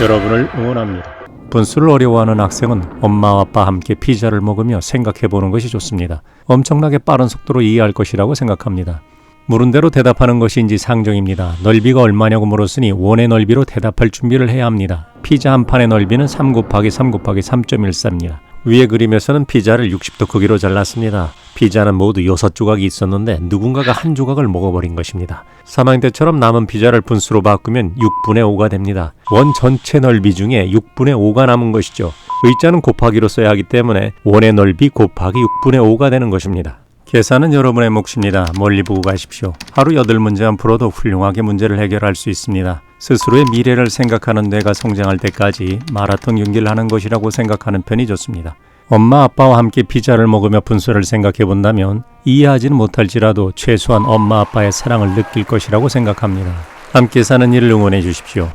여러분을 응원합니다. 분수를 어려워하는 학생은 엄마와 아빠 함께 피자를 먹으며 생각해 보는 것이 좋습니다. 엄청나게 빠른 속도로 이해할 것이라고 생각합니다. 물은 대로 대답하는 것인지 상정입니다. 넓이가 얼마냐고 물었으니 원의 넓이로 대답할 준비를 해야 합니다. 피자 한 판의 넓이는 3 곱하기 3 곱하기 3.14입니다. 위의 그림에서는 피자를 60도 크기로 잘랐습니다. 피자는 모두 6조각이 있었는데 누군가가 한 조각을 먹어버린 것입니다. 3학년 때처럼 남은 피자를 분수로 바꾸면 6분의 5가 됩니다. 원 전체 넓이 중에 6분의 5가 남은 것이죠. 의자는 곱하기로 써야 하기 때문에 원의 넓이 곱하기 6분의 5가 되는 것입니다. 계산은 여러분의 몫입니다. 멀리 보고 가십시오. 하루 8문제만 풀어도 훌륭하게 문제를 해결할 수 있습니다. 스스로의 미래를 생각하는 뇌가 성장할 때까지 마라톤 경기를 하는 것이라고 생각하는 편이 좋습니다. 엄마 아빠와 함께 피자를 먹으며 분수를 생각해 본다면 이해하지는 못할지라도 최소한 엄마 아빠의 사랑을 느낄 것이라고 생각합니다. 함께 사는 일을 응원해 주십시오.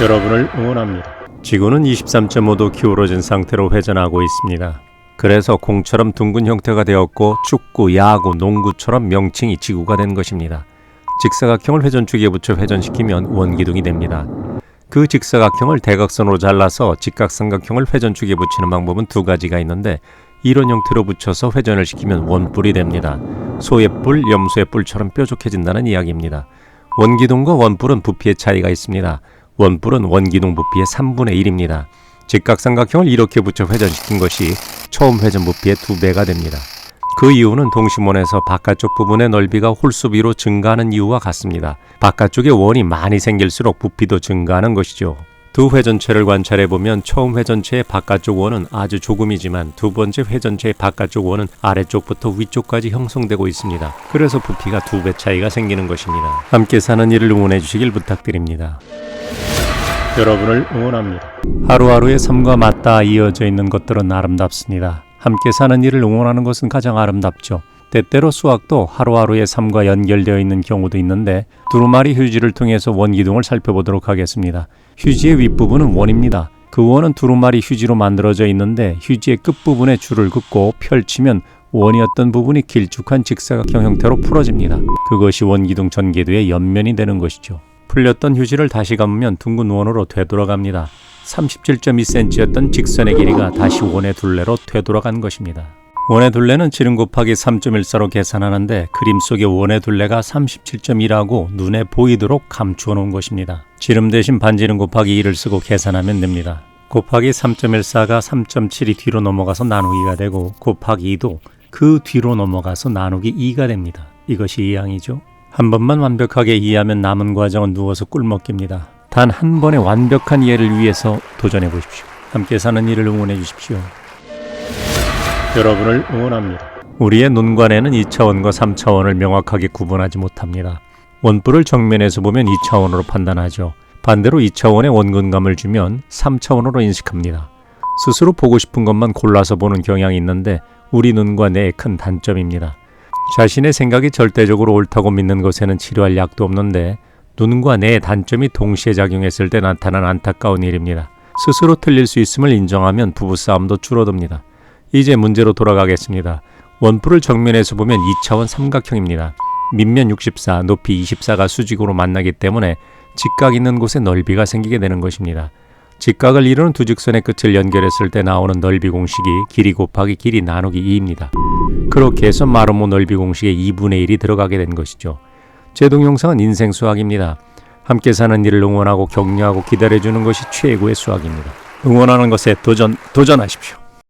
여러분을 응원합니다. 지구는 23.5도 기울어진 상태로 회전하고 있습니다. 그래서 공처럼 둥근 형태가 되었고 축구, 야구, 농구처럼 명칭이 지구가 된 것입니다. 직사각형을 회전축에 붙여 회전시키면 원기둥이 됩니다. 그 직사각형을 대각선으로 잘라서 직각삼각형을 회전축에 붙이는 방법은 두 가지가 있는데 이런 형태로 붙여서 회전을 시키면 원뿔이 됩니다. 소의 뿔, 염소의 뿔처럼 뾰족해진다는 이야기입니다. 원기둥과 원뿔은 부피의 차이가 있습니다. 원뿔은 원기둥 부피의 3분의 1입니다. 직각삼각형을 이렇게 붙여 회전시킨 것이 처음 회전 부피의 두 배가 됩니다. 그 이유는 동심원에서 바깥쪽 부분의 넓이가 홀수 위로 증가하는 이유와 같습니다. 바깥쪽에 원이 많이 생길수록 부피도 증가하는 것이죠. 두 회전체를 관찰해 보면 처음 회전체의 바깥쪽 원은 아주 조금이지만 두 번째 회전체의 바깥쪽 원은 아래쪽부터 위쪽까지 형성되고 있습니다. 그래서 부피가 두 배 차이가 생기는 것입니다. 함께 사는 일을 응원해 주시길 부탁드립니다. 여러분을 응원합니다. 하루하루의 삶과 맞닿아 이어져 있는 것들은 아름답습니다. 함께 사는 일을 응원하는 것은 가장 아름답죠. 때때로 수학도 하루하루의 삶과 연결되어 있는 경우도 있는데 두루마리 휴지를 통해서 원기둥을 살펴보도록 하겠습니다. 휴지의 윗부분은 원입니다. 그 원은 두루마리 휴지로 만들어져 있는데 휴지의 끝부분에 줄을 긋고 펼치면 원이었던 부분이 길쭉한 직사각형 형태로 풀어집니다. 그것이 원기둥 전개도의 옆면이 되는 것이죠. 풀렸던 휴지를 다시 감으면 둥근 원으로 되돌아갑니다. 37.2cm였던 직선의 길이가 다시 원의 둘레로 되돌아간 것입니다. 원의 둘레는 지름 곱하기 3.14로 계산하는데 그림 속의 원의 둘레가 37.1하고 눈에 보이도록 감추어 놓은 것입니다. 지름 대신 반지름 곱하기 2를 쓰고 계산하면 됩니다. 곱하기 3.14가 3.7이 뒤로 넘어가서 나누기가 되고 곱하기 2도 그 뒤로 넘어가서 나누기 2가 됩니다. 이것이 이항이죠. 한 번만 완벽하게 이해하면 남은 과정은 누워서 꿀먹기입니다. 단 한 번의 완벽한 이해를 위해서 도전해 보십시오. 함께 사는 일을 응원해 주십시오. 여러분을 응원합니다. 우리의 눈관에는 2차원과 3차원을 명확하게 구분하지 못합니다. 원뿔을 정면에서 보면 2차원으로 판단하죠. 반대로 2차원의 원근감을 주면 3차원으로 인식합니다. 스스로 보고 싶은 것만 골라서 보는 경향이 있는데 우리 눈과 뇌의 큰 단점입니다. 자신의 생각이 절대적으로 옳다고 믿는 것에는 치료할 약도 없는데 눈과 뇌의 단점이 동시에 작용했을 때 나타난 안타까운 일입니다. 스스로 틀릴 수 있음을 인정하면 부부싸움도 줄어듭니다. 이제 문제로 돌아가겠습니다. 원뿔을 정면에서 보면 2차원 삼각형입니다. 밑면 64, 높이 24가 수직으로 만나기 때문에 직각 있는 곳에 넓이가 생기게 되는 것입니다. 직각을 이루는 두 직선의 끝을 연결했을 때 나오는 넓이 공식이 길이 곱하기 길이 나누기 2입니다. 그렇게 해서 마르모 넓이 공식에 2분의 1이 들어가게 된 것이죠. 제 동영상은 인생 수학입니다. 함께 사는 일을 응원하고 격려하고 기다려주는 것이 최고의 수학입니다. 응원하는 것에 도전, 도전하십시오.